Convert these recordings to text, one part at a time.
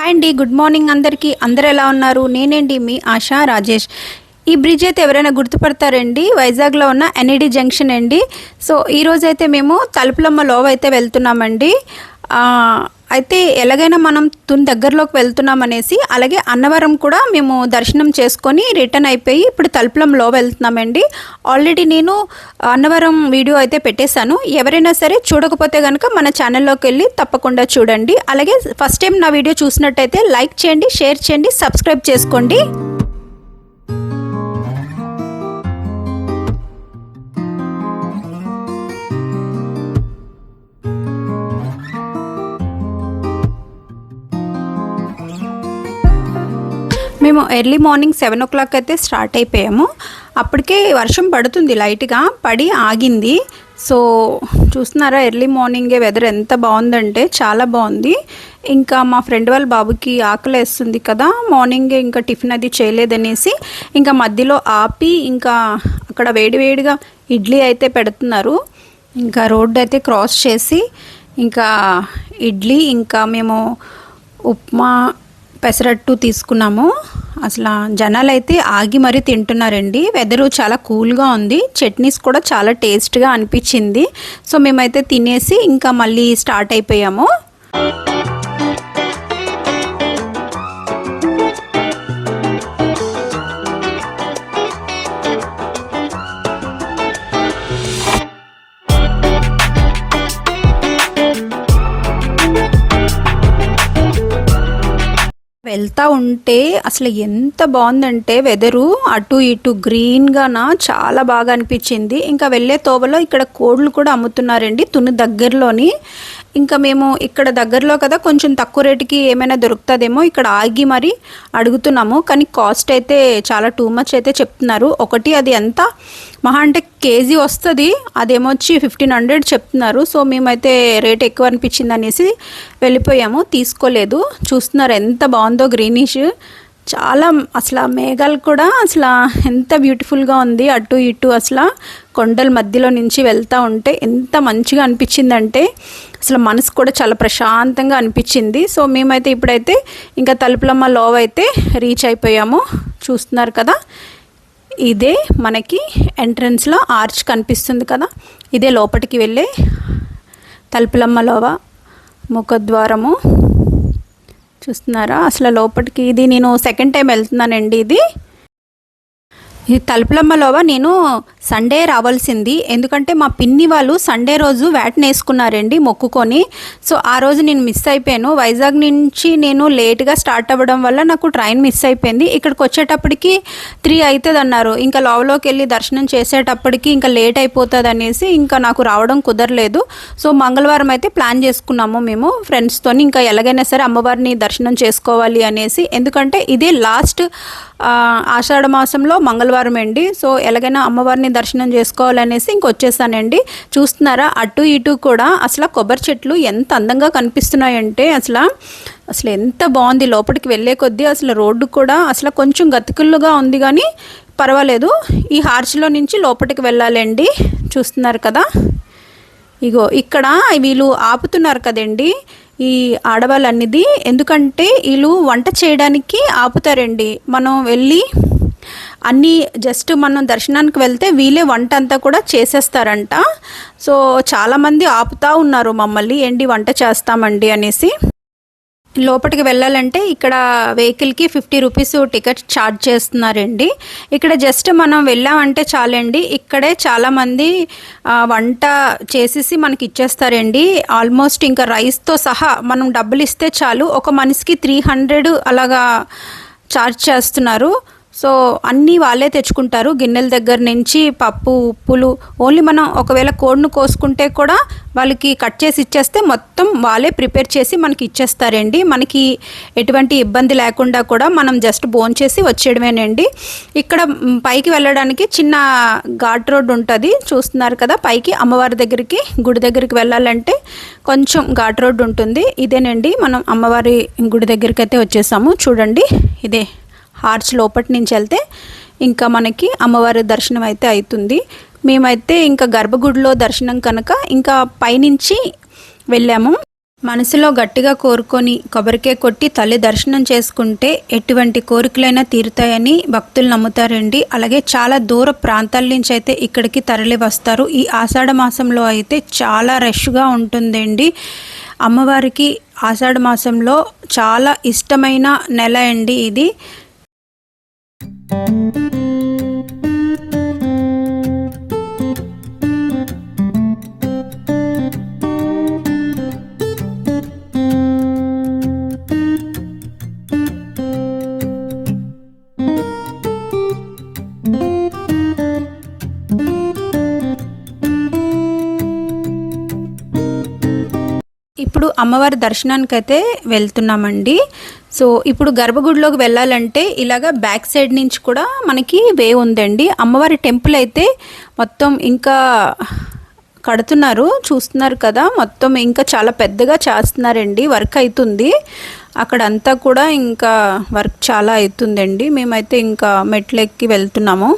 Hi అండి good morning అందరికీ. అందరు ఎలా ఉన్నారు? నేనేంటి? మీ ఆశా రాజేష్. ఈ బ్రిడ్జ్ అయితే ఎవరైనా గుర్తుపడతారండి? వైజాగ్లో ఉన్న ఎన్ఈడి జంక్షన్ అండి. సో ఈరోజైతే మేము తలుపులమ్మ లోవ అయితే వెళ్తున్నామండి అయితే ఎలాగైనా మనం తుని దగ్గరలోకి వెళ్తున్నాం అనేసి అలాగే అన్నవరం కూడా మేము దర్శనం చేసుకొని రిటర్న్ అయిపోయి ఇప్పుడు తలుపులం లో వెళ్తున్నామండి. ఆల్రెడీ నేను అన్నవరం వీడియో అయితే పెట్టేశాను. ఎవరైనా సరే చూడకపోతే కనుక మన ఛానల్లోకి వెళ్ళి తప్పకుండా చూడండి. అలాగే ఫస్ట్ టైం నా వీడియో చూసినట్టయితే లైక్ చేయండి షేర్ చేయండి సబ్స్క్రైబ్ చేసుకోండి. మేము early morning seven o'clock అయితే స్టార్ట్ అయిపోయాము. అప్పటికే వర్షం పడుతుంది లైట్గా పడి ఆగింది. సో చూస్తున్నారా ఎర్లీ మార్నింగే వెదర్ ఎంత బాగుందంటే చాలా బాగుంది. ఇంకా మా ఫ్రెండ్ వాళ్ళ బాబుకి ఆకలి వేస్తుంది కదా మార్నింగే ఇంకా టిఫిన్ అది చేయలేదనేసి ఇంకా మధ్యలో ఆపి ఇంకా అక్కడ వేడివేడిగా ఇడ్లీ అయితే పెడుతున్నారు. ఇంకా రోడ్డు అయితే క్రాస్ చేసి ఇంకా ఇడ్లీ ఇంకా మేము ఉప్మా పెసరట్టు తీసుకున్నాము. అసలు జనాలు అయితే ఆగి మరీ తింటున్నారండి. వెదరు చాలా కూల్గా ఉంది. చట్నీస్ కూడా చాలా టేస్ట్గా అనిపించింది. సో మేమైతే తినేసి ఇంకా మళ్ళీ స్టార్ట్ అయిపోయాము. ఉంటే అసలు ఎంత బాగుందంటే వెదరు అటు ఇటు గ్రీన్గానా చాలా బాగా అనిపించింది. ఇంకా వెళ్ళే తోవలో ఇక్కడ కోళ్ళు కూడా అమ్ముతున్నారండి. తుని దగ్గరలోని ఇంకా మేము ఇక్కడ దగ్గరలో కదా కొంచెం తక్కువ రేటుకి ఏమైనా దొరుకుతుందేమో ఇక్కడ ఆగి మరి అడుగుతున్నాము. కానీ కాస్ట్ అయితే చాలా టూ మచ్ అయితే చెప్తున్నారు. ఒకటి అది ఎంత? మహా అంటే కేజీ వస్తుంది అదేమొచ్చి ఫిఫ్టీన్ హండ్రెడ్ చెప్తున్నారు. సో మేమైతే రేట్ ఎక్కువ అనిపించింది అనేసి వెళ్ళిపోయాము. తీసుకోలేదు. చూస్తున్నారు ఎంత బాగుందో గ్రీనిష్. చాలా అసలు మేఘాలు కూడా అసలు ఎంత బ్యూటిఫుల్గా ఉంది అటు ఇటు అసలు కొండల మధ్యలో నుంచి వెళ్తూ ఉంటే ఎంత మంచిగా అనిపించిందంటే అసలు మనసు కూడా చాలా ప్రశాంతంగా అనిపించింది. సో మేమైతే ఇప్పుడైతే ఇంకా తలుపులమ్మ లోవ అయితే రీచ్ అయిపోయాము. చూస్తున్నారు కదా ఇదే మనకి ఎంట్రన్స్లో ఆర్చ్ కనిపిస్తుంది కదా ఇదే లోపలికి వెళ్ళే తలుపులమ్మ లోవ ముఖద్వారము. చూస్తున్నారా? అసలు లోపలికి ఇది నేను సెకండ్ టైం వెళ్తున్నానండి ఇది. ఈ తలుపులమ్మలోవ నేను సండే రావాల్సింది. ఎందుకంటే మా పిన్ని వాళ్ళు సండే రోజు వేటను వేసుకున్నారండి మొక్కుకొని. సో ఆ రోజు నేను మిస్ అయిపోయాను. వైజాగ్ నుంచి నేను లేట్గా స్టార్ట్ అవ్వడం వల్ల నాకు ట్రైన్ మిస్ అయిపోయింది. ఇక్కడికి వచ్చేటప్పటికి త్రీ అవుతుంది అన్నారు ఇంకా లోవలోకి వెళ్ళి దర్శనం చేసేటప్పటికి ఇంకా లేట్ అయిపోతుంది అనేసి ఇంకా నాకు రావడం కుదరలేదు. సో మంగళవారం అయితే ప్లాన్ చేసుకున్నాము మేము ఫ్రెండ్స్తో ఇంకా ఎలాగైనా సరే అమ్మవారిని దర్శనం చేసుకోవాలి అనేసి. ఎందుకంటే ఇదే లాస్ట్ ఆషాఢ మాసంలో మంగళవారం అండి సో ఎలాగైనా అమ్మవారిని దర్శనం చేసుకోవాలనేసి ఇంకొచ్చేసానండి చూస్తున్నారా? అటు ఇటు కూడా అసలు కొబ్బరి చెట్లు ఎంత అందంగా కనిపిస్తున్నాయంటే అసలు అసలు ఎంత బాగుంది. లోపలికి వెళ్ళే కొద్దీ అసలు రోడ్డు కూడా అసలు కొంచెం గతికుల్లుగా ఉంది కానీ పర్వాలేదు. ఈ హార్చ్లో నుంచి లోపలికి వెళ్ళాలండి. చూస్తున్నారు కదా? ఇగో ఇక్కడ వీళ్ళు ఆపుతున్నారు కదండి ఈ ఆడవాళ్ళనిది ఎందుకంటే వీళ్ళు వంట చేయడానికి ఆపుతారండి. మనం వెళ్ళి అన్నీ జస్ట్ మనం దర్శనానికి వెళ్తే వీళ్ళే వంట అంతా కూడా చేసేస్తారంట. సో చాలామంది ఆపుతా ఉన్నారు మమ్మల్ని ఏంటి వంట చేస్తామండి? అనేసి. లోపలికి వెళ్ళాలంటే ఇక్కడ వెహికల్కి ఫిఫ్టీ రూపీస్ టికెట్ ఛార్జ్ చేస్తున్నారండి. ఇక్కడ జస్ట్ మనం వెళ్ళామంటే చాలండి. ఇక్కడే చాలామంది వంట చేసేసి మనకి ఇచ్చేస్తారండి. ఆల్మోస్ట్ ఇంకా రైస్తో సహా మనం డబ్బులు ఇస్తే చాలు. ఒక మనిషికి త్రీ హండ్రెడ్ అలాగా ఛార్జ్ చేస్తున్నారు. సో అన్నీ వాళ్ళే తెచ్చుకుంటారు. గిన్నెల దగ్గర నుంచి పప్పు ఉప్పులు ఓన్లీ మనం ఒకవేళ కోడ్ను కోసుకుంటే కూడా వాళ్ళకి కట్ చేసి ఇచ్చేస్తే మొత్తం వాళ్ళే ప్రిపేర్ చేసి మనకి ఇచ్చేస్తారండి. మనకి ఎటువంటి ఇబ్బంది లేకుండా కూడా మనం జస్ట్ బోన్ చేసి వచ్చేయడమేనండి. ఇక్కడ పైకి వెళ్ళడానికి చిన్న ఘాట్ రోడ్ ఉంటుంది. చూస్తున్నారు కదా పైకి అమ్మవారి దగ్గరికి గుడి దగ్గరికి వెళ్ళాలంటే కొంచెం ఘాట్ రోడ్ ఉంటుంది. ఇదేనండి మనం అమ్మవారి గుడి దగ్గరికి అయితే వచ్చేసాము. చూడండి ఇదే. ఆర్చ్ లోపటి నుంచి వెళ్తే ఇంకా మనకి అమ్మవారి దర్శనం అయితే అవుతుంది. మేమైతే ఇంకా గర్భగుడిలో దర్శనం కనుక ఇంకా పైనుంచి వెళ్ళాము. మనసులో గట్టిగా కోరుకొని కొబ్బరికాయ కొట్టి తల్లి దర్శనం చేసుకుంటే ఎటువంటి కోరికలైనా తీరుతాయని భక్తులు నమ్ముతారండి. అలాగే చాలా దూర ప్రాంతాల నుంచి అయితే ఇక్కడికి తరలి వస్తారు. ఈ ఆషాఢ మాసంలో అయితే చాలా రష్గా ఉంటుందండి. అమ్మవారికి ఆషాఢ మాసంలో చాలా ఇష్టమైన నెల అండి ఇది. ఇప్పుడు అమ్మవారి దర్శనానికైతే వెళ్తున్నామండి. సో ఇప్పుడు గర్భగుడిలోకి వెళ్ళాలంటే ఇలాగ బ్యాక్ సైడ్ నుంచి కూడా మనకి వే ఉందండి. అమ్మవారి టెంపుల్ అయితే మొత్తం ఇంకా కడుతున్నారు చూస్తున్నారు కదా. మొత్తం ఇంకా చాలా పెద్దగా చేస్తున్నారండి వర్క్ అవుతుంది అక్కడ అంతా కూడా ఇంకా వర్క్ చాలా అవుతుందండి. మేమైతే ఇంకా మెట్లెక్కి వెళ్తున్నాము.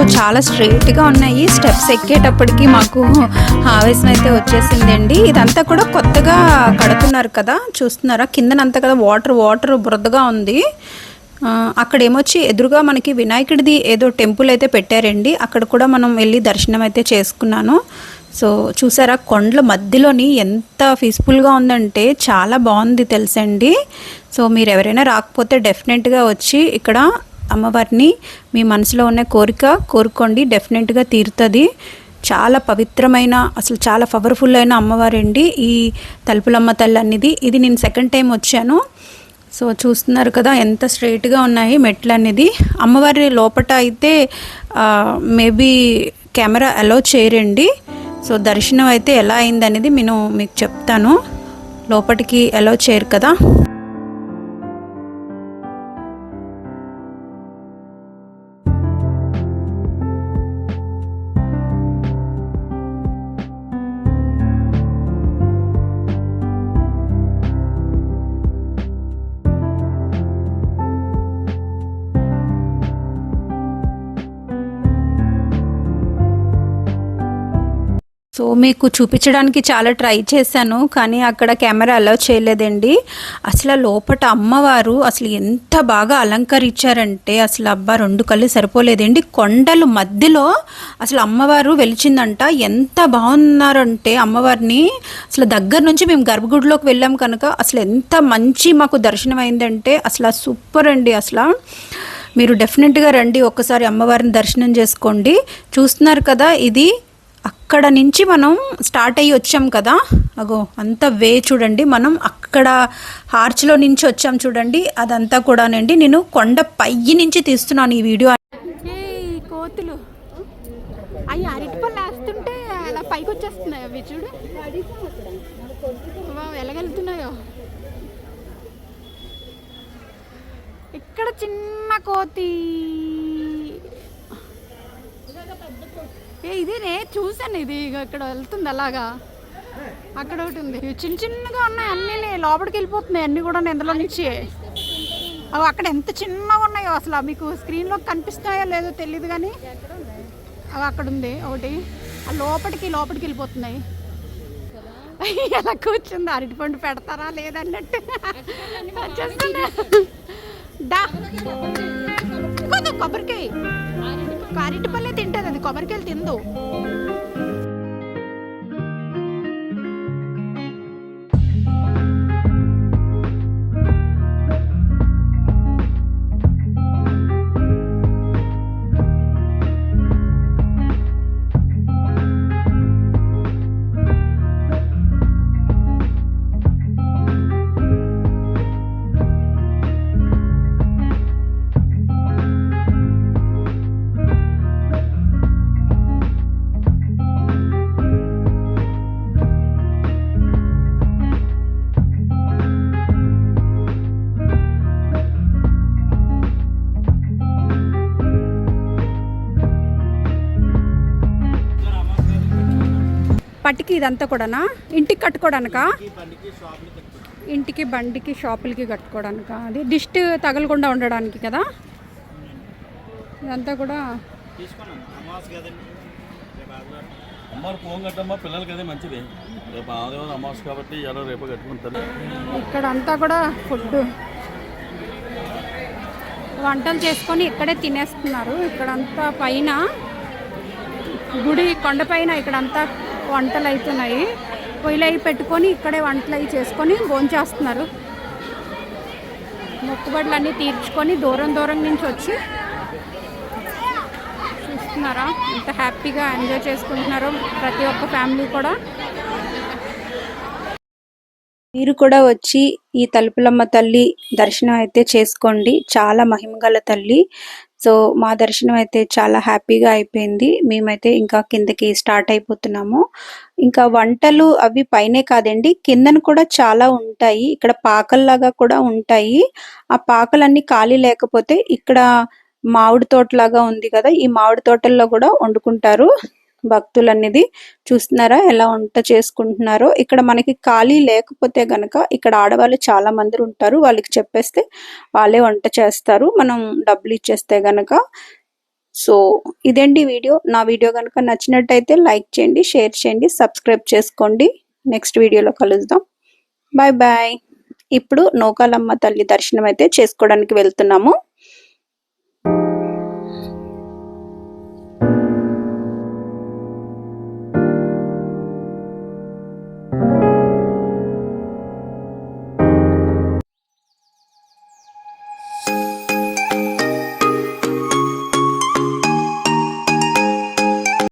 చాలా స్ట్రైట్గా ఉన్నాయి. స్టెప్స్ ఎక్కేటప్పటికి మాకు ఆవేశం అయితే వచ్చేసిందండి. ఇదంతా కూడా కొత్తగా కడుతున్నారు కదా చూస్తున్నారా? కిందనంతా కదా వాటర్ వాటర్ బురదగా ఉంది. ఆ, అక్కడ ఏమొచ్చి ఎదురుగా మనకి వినాయకుడిది ఏదో టెంపుల్ అయితే పెట్టారండి. అక్కడ కూడా మనం వెళ్ళి దర్శనం అయితే చేసుకున్నాను. సో చూసారా? కొండల మధ్యలోని ఎంత పీస్ఫుల్గా ఉందంటే చాలా బాగుంది తెలుసండి. సో మీరు ఎవరైనా రాకపోతే డెఫినెట్గా వచ్చి ఇక్కడ అమ్మవారిని మీ మనసులో ఉన్న కోరిక కోరుకోండి. డెఫినెట్గా తీరుతుంది. చాలా పవిత్రమైన అసలు చాలా పవర్ఫుల్ అయిన అమ్మవారండి ఈ తలుపులమ్మ తల్లి అనేది ఇది నేను సెకండ్ టైం వచ్చాను. సో చూస్తున్నారు కదా ఎంత స్ట్రైట్గా ఉన్నాయి మెట్లు అనేది అమ్మవారి లోపట అయితే మేబీ కెమెరా అలో చేయరండి. సో దర్శనం అయితే ఎలా అయిందనేది నేను మీకు చెప్తాను. లోపటికి అలో చేయరు కదా. సో మీకు చూపించడానికి చాలా ట్రై చేశాను కానీ అక్కడ కెమెరా అలౌ చేయలేదండి. అసలు లోపట అమ్మవారు అసలు ఎంత బాగా అలంకరించారంటే అసలు అబ్బా రెండు కళ్ళు సరిపోలేదండి. కొండలు మధ్యలో అసలు అమ్మవారు వెలిచిందంట. ఎంత బాగున్నారంటే అమ్మవారిని. అసలు దగ్గర నుంచి మేము గర్భగుడిలోకి వెళ్ళాం కనుక అసలు ఎంత మంచి మాకు దర్శనం అయిందంటే అసలు సూపర్ అండి అసలు. మీరు డెఫినెట్గా రండి ఒక్కసారి అమ్మవారిని దర్శనం చేసుకోండి. చూస్తున్నారు కదా ఇది అక్కడ నుంచి మనం స్టార్ట్ అయ్యి వచ్చాం కదా. అగో అంత వే చూడండి. మనం అక్కడ హార్చ్లో నుంచి వచ్చాం చూడండి. అదంతా కూడానండి. నేను కొండ పై నుంచి తీస్తున్నాను ఈ వీడియో. కోతులు. అవి అరటి పళ్ళు వేస్తుంటే అలా పైకి వచ్చేస్తున్నాయి అవి చూడు. ఎలాగెళ్తున్నాయో ఇక్కడ చిన్న కోతి. ఏ ఇదేనే చూసాను ఇది. ఇక ఇక్కడ వెళ్తుంది అలాగా. అక్కడ ఒకటి ఉంది. చిన్న చిన్నగా ఉన్నాయి. అన్నీ లోపలికి వెళ్ళిపోతున్నాయి. అన్నీ కూడా ఇందులో నుంచి. అవి అక్కడ ఎంత చిన్నగా ఉన్నాయో అసలు. మీకు స్క్రీన్లో కనిపిస్తున్నాయో లేదో తెలియదు కానీ అవి అక్కడ ఉంది. ఒకటి. ఆ లోపలికి లోపలికి వెళ్ళిపోతున్నాయి. ఎలా కూర్చుంది. అరటిపండు పెడతారా లేదన్నట్టు. వచ్చేస్తున్నా. కొబ్బరికాయ. అరటి పళ్ళే తింటుంది అది కొబ్బరికాయలు తిందు. పట్టికి ఇదంతా కూడానా? ఇంటికి కట్టుకోవడానికా ఇంటికి బండికి షాపులకి కట్టుకోవడానిక అది దిష్టి తగలకుండా ఉండడానికి కదా? ఇదంతా కూడా ఇక్కడ అంతా కూడా ఫుడ్. వంటలు చేసుకొని ఇక్కడే తినేస్తున్నారు. ఇక్కడంతా పైన గుడి కొండపైన ఇక్కడంతా వంటలు అవుతున్నాయి. పొయ్యిలు అవి పెట్టుకొని ఇక్కడే వంటలు అవి చేసుకొని భోంచేస్తున్నారు మొక్కుబడులన్నీ తీర్చుకొని దూరం దూరం నుంచి వచ్చి చూస్తున్నారా? ఎంత హ్యాపీగా ఎంజాయ్ చేసుకుంటున్నారో ప్రతి ఒక్క ఫ్యామిలీ కూడా. మీరు కూడా వచ్చి ఈ తలుపులమ్మ తల్లి దర్శనం అయితే చేసుకోండి. చాలా మహిమగల తల్లి. సో మా దర్శనం అయితే చాలా హ్యాపీగా అయిపోయింది. మేమైతే ఇంకా కిందకి స్టార్ట్ అయిపోతున్నాము. ఇంకా వంటలు అవి పైనే కాదండి కిందన కూడా చాలా ఉంటాయి. ఇక్కడ పాకల్లాగా కూడా ఉంటాయి. ఆ పాకలన్నీ ఖాళీ లేకపోతే ఇక్కడ మామిడి తోటలాగా ఉంది కదా ఈ మామిడి తోటల్లో కూడా వండుకుంటారు. భక్తులు అనేది చూస్తున్నారా? ఎలా వంట చేసుకుంటున్నారో? ఇక్కడ మనకి ఖాళీ లేకపోతే గనక ఇక్కడ ఆడవాళ్ళు చాలా మంది ఉంటారు. వాళ్ళకి చెప్పేస్తే వాళ్ళే వంట చేస్తారు. మనం డబ్బులు ఇచ్చేస్తే గనక. సో ఇదండి వీడియో? నా వీడియో కనుక నచ్చినట్టయితే లైక్ చేయండి షేర్ చేయండి సబ్స్క్రైబ్ చేసుకోండి. నెక్స్ట్ వీడియోలో కలుద్దాం. Bye bye. ఇప్పుడు నౌకాలమ్మ తల్లి దర్శనం అయితే చేసుకోవడానికి వెళ్తున్నాము.